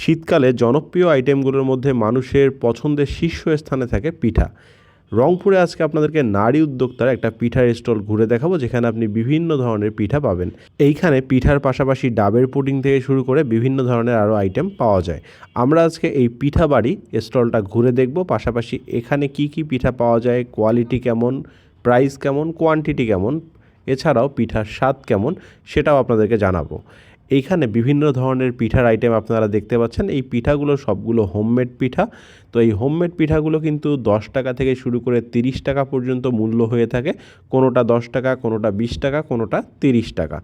শীতকালে জনপ্রিয় আইটেমগুলোর মধ্যে মানুষের পছন্দের শীর্ষস্থানে থাকে পিঠা। রংপুরে আজকে আপনাদেরকে নারী উদ্যোক্তার একটা পিঠার স্টল ঘুরে দেখাবো, যেখানে আপনি বিভিন্ন ধরনের পিঠা পাবেন। এইখানে পিঠার পাশাপাশি ডাবের পুডিং থেকে শুরু করে বিভিন্ন ধরনের আরও আইটেম পাওয়া যায়। আমরা আজকে এই পিঠা বাড়ি স্টলটা ঘুরে দেখব, পাশাপাশি এখানে কি কি পিঠা পাওয়া যায়, কোয়ালিটি কেমন, প্রাইস কেমন, কোয়ান্টিটি কেমন, এছাড়াও পিঠার স্বাদ কেমন, সেটাও আপনাদেরকে জানাব। এইখানে বিভিন্ন ধরনের পিঠার আইটেম আপনারা দেখতে পাচ্ছেন। এই পিঠাগুলো সবগুলো হোমমেড পিঠা। তো এই হোমমেড পিঠাগুলো কিন্তু দশ টাকা থেকে শুরু করে তিরিশ টাকা পর্যন্ত মূল্য হয়ে থাকে। কোনোটা দশ টাকা, কোনোটা বিশ টাকা, কোনোটা তিরিশ টাকা।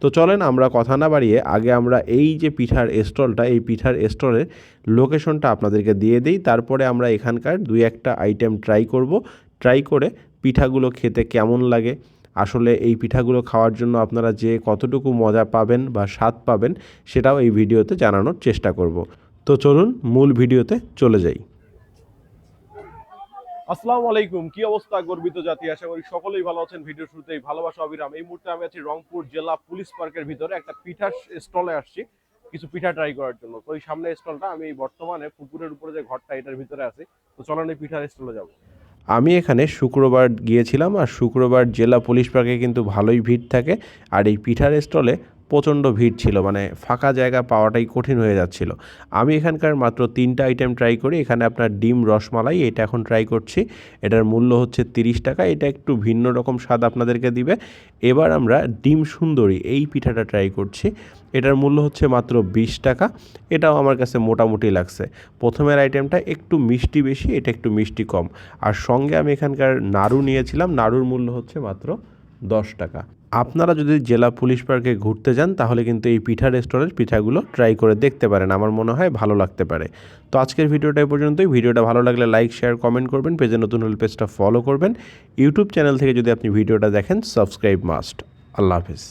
তো চলেন আমরা কথা না বাড়িয়ে আগে আমরা এই যে পিঠার স্টলটা, এই পিঠার স্টলের লোকেশনটা আপনাদেরকে দিয়ে দিই। তারপরে আমরা এখানকার দুই একটা আইটেম ট্রাই করব। ট্রাই করে পিঠাগুলো খেতে কেমন লাগে? আসলে এই পিঠাগুলো খাওয়ার জন্য আপনারা যে কতটুকু মজা পাবেন বা স্বাদ পাবেন সেটাও এই ভিডিওতে জানানোর চেষ্টা করব। তো চলুন মূল ভিডিওতে চলে যাই। আসসালামু আলাইকুম। কি অবস্থা গর্বিত জাতি? আশা করি সকলেই ভালো আছেন। ভিডিও শুরুতেই ভালোবাসা, অবিরাম। এই মুহূর্তে আমি আছি রংপুর জেলা পুলিশ পার্কের ভিতরে। একটা পিঠার স্টলে আসছি। কিছু পিঠা ট্রাই করার জন্য। তো এই সামনে স্টলটা আমি বর্তমানে পুকুরের উপরে যে ঘরটা এটার ভিতরে আছি। তো চলেন এই পিঠার স্টলে যাব। আমি এখানে শুক্রবার গিয়েছিলাম আর শুক্রবার জেলা পুলিশ পার্কে কিন্তু ভালোই ভিড় থাকে। আর এই পিঠার স্টলে প্রচণ্ড ভিড় ছিল মানে ফাঁকা জায়গা পাওয়াটাই কঠিন হয়ে যাচ্ছিল। আমি এখানকার মাত্র তিনটা আইটেম ট্রাই করি, এখানে আপনার ডিম, রসমালাই, এটা এখন ট্রাই করছি। এটার মূল্য হচ্ছে তিরিশ টাকা, এটা একটু ভিন্ন রকম স্বাদ আপনাদেরকে দিবে। এবার আমরা ডিম সুন্দরী, এই পিঠাটা ট্রাই করছি। এটার মূল্য হচ্ছে মাত্র বিশ টাকা, এটাও আমার কাছে মোটামুটি লাগছে। প্রথমের আইটেমটা একটু মিষ্টি বেশি, এটা একটু মিষ্টি কম। আর সঙ্গে আমি এখানকার নাড়ু নিয়েছিলাম, নাড়ুর মূল্য হচ্ছে মাত্র দশ টাকা। আপনারা যদি জেলা পুলিশ পার্কে ঘুরতে যান, তাহলে কিন্তু এই পিঠা রেস্টুরেন্টের পিঠাগুলো ট্রাই করে দেখতে পারেন। আমার মনে হয় ভালো লাগতে পারে। তো আজকের ভিডিওটা পর্যন্তই। ভিডিওটা ভালো লাগলে লাইক শেয়ার কমেন্ট করবেন। পেজে নতুন হলে পেজটা ফলো করবেন। ইউটিউব চ্যানেল থেকে যদি আপনি ভিডিওটা দেখেন সাবস্ক্রাইব মাস্ট আল্লাহ হাফিজ।